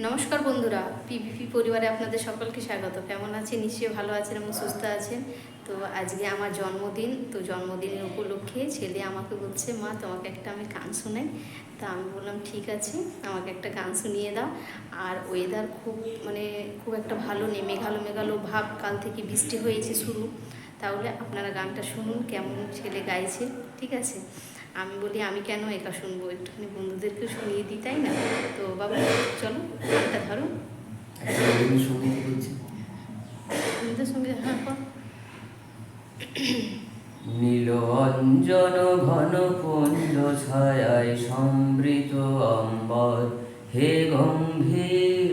নমস্কার বন্ধুরা, পিভিপি পরিবারে আপনাদের সকলকে স্বাগত। কেমন আছেন? নিশ্চয়ই ভালো আছেন এবং সুস্থ আছেন। তো আজকে আমার জন্মদিন, তো জন্মদিনের উপলক্ষে ছেলে আমাকে বলছে, মা, তোমাকে একটা আমি গান শোনাই। তা আমি বললাম, ঠিক আছে, আমাকে একটা গান শুনিয়ে দাও। আর ওয়েদার খুব মানে খুব একটা ভালো নেই মেঘালো মেঘালো ভাব কাল থেকে বৃষ্টি হয়েছে শুরু। তাহলে আপনারা গানটা শুনুন, কেমন ছেলে গাইছে, ঠিক আছে? আমি বলি আমি কেন একা শুনব? একটুখানি বন্ধুদেরকে শুনিয়ে দিই তাই না? তো বাবা চলো গানটা ধরো। রবীন্দ্র সংগীত বলছি বন্ধুদের সঙ্গে হ্যাঁ কর। নীল অঞ্জন ঘন কুঞ্জ ছায়ায় সমৃত অম্বর হে গম্ভীর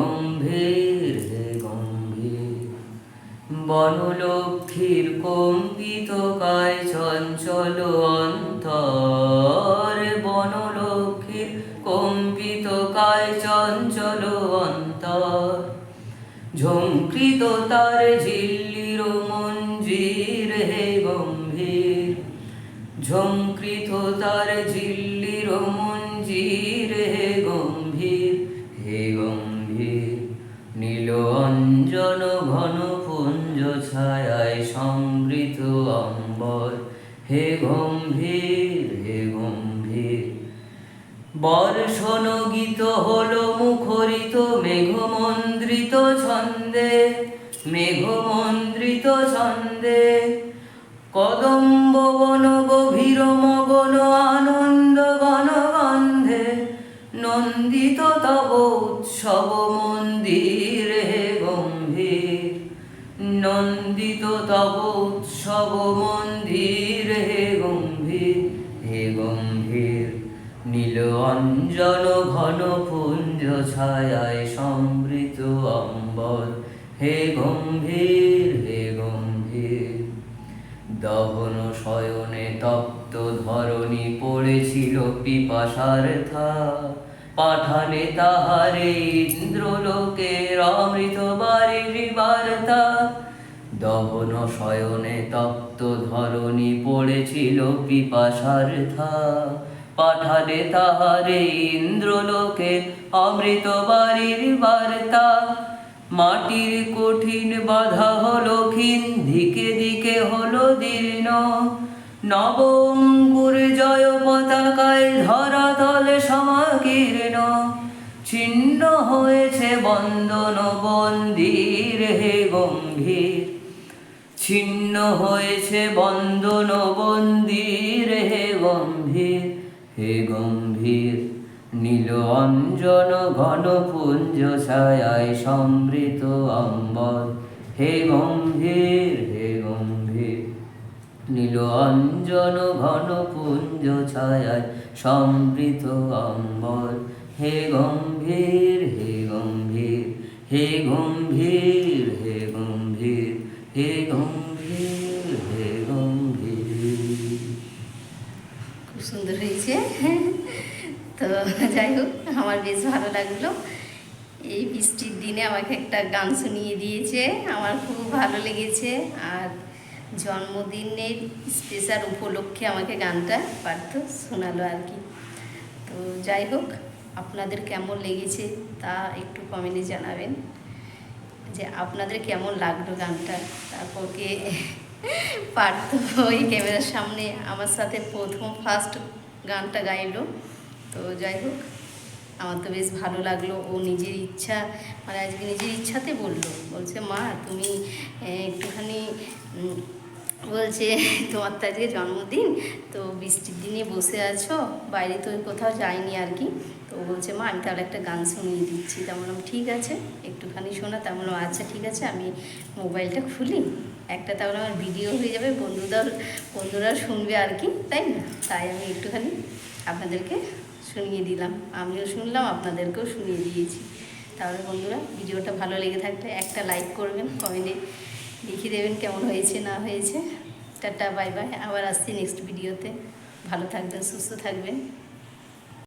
গম্ভীর হে গম্ভীর। বনলক্ষ্মীর কম্পিত কায় চঞ্চল অন্তর। বনলক্ষ্মীর কম্পিত কায় চঞ্চল অন্তর। ঝঙ্কৃত তার ঝিল্লির অম্বর হে গম্ভীর হে গম্ভীর। বর্ষণ গীত হল মুখরিত, মেঘমন্দ্রিত ছন্দে মেঘমন্দ্রিত ছন্দে। কদম্ব বন গভীর, মগন আনন্দ গণ গন্ধে নন্দিত তব উৎসব নন্দিত তব উৎসব মন্দির হে গম্ভীর হে গম্ভীর। নীল অঞ্জন ঘন পুঞ্জ ছায়ায় সমৃত অম্বর, হে গম্ভীর হে গম্ভীর। দহন শয়নে তপ্ত ধরণী পড়েছিল পিপাসার থা, পাঠানে তাহারে ইন্দ্রলোকের অমৃত শয়নে তপ্ত ধরণী পড়েছিল পিপাসার থা। পাঠানে তাহারে ইন্দ্রলোকে অমৃত বাড়ির বার্তা। মাটির কঠিন বাধা হলো ক্ষীণ দিকে দিকে হলো দীর্ণ। নবঙ্কুর জয় পতাকায় ধরাতলে সমাকীর্ণ। ছিন্ন হয়েছে বন্দন বন্দির হে গম্ভীর। ছিন্ন হয়েছে বন্দন বন্দির। হে গম্ভীর হে গম্ভীর, নীল অঞ্জন ঘন পুঞ্জ ছায়ায় সমৃত অম্বর হে গম্ভীর হে গম্ভীর, নীল অঞ্জন ঘন পুঞ্জ ছায়ায় সমৃত অম্বর হে গম্ভীর হে গম্ভীর হে গম্ভীর, হে হে গম্ভীর হে গম্ভীর। খুব সুন্দর হয়েছে। তো যাই হোক, আমার বেশ ভালো লাগল। এই বৃষ্টির দিনে আমাকে একটা গান শুনিয়ে দিয়েছে। আমার খুব ভালো লেগেছে। আর জন্মদিনের স্পেশাল উপলক্ষে আমাকে গানটা পারত শোনালো আর কি। তো যাই হোক, আপনাদের কেমন লেগেছে তা একটু কমেন্টে জানাবেন। যে আপনাদের কেমন লাগল গানটা? তারপর কে পারত ওই ক্যামেরার সামনে আমার সাথে প্রথম ফার্স্ট গানটা গাইলো। তো যাই হোক, আমার তো বেশ ভালো লাগল। ও নিজের ইচ্ছা মানে আজকে নিজের ইচ্ছাতে বলল। বলছে, মা, তুমি একটুখানি বলছে তোমার তো আজকে জন্মদিন, তো বৃষ্টির দিনে বসে আছো, বাইরে তো কোথাও যাইনি আর কি। তো বলছে, মা, আমি তাহলে একটা গান শুনিয়ে দিচ্ছি। তা বললাম, ঠিক আছে, একটুখানি শোনা। তা বললাম আচ্ছা ঠিক আছে, আমি মোবাইলটা খুলি। একটা তাহলে আমার ভিডিও হয়ে যাবে বন্ধুদের বন্ধুরা শুনবে আর কি, তাই না? তাই আমি একটুখানি আপনাদেরকে শুনিয়ে দিলাম। আমিও শুনলাম, আপনাদেরকেও শুনিয়ে দিয়েছি। তাহলে বন্ধুরা, ভিডিওটা ভালো লেগে থাকলে একটা লাইক করবেন, কমেন্টে লিখে দেবেন কেমন হয়েছে, না হয়েছে। Tata, bye bye. আবার আসছি নেক্সট ভিডিওতে ভালো থাকবেন, সুস্থ থাকবেন।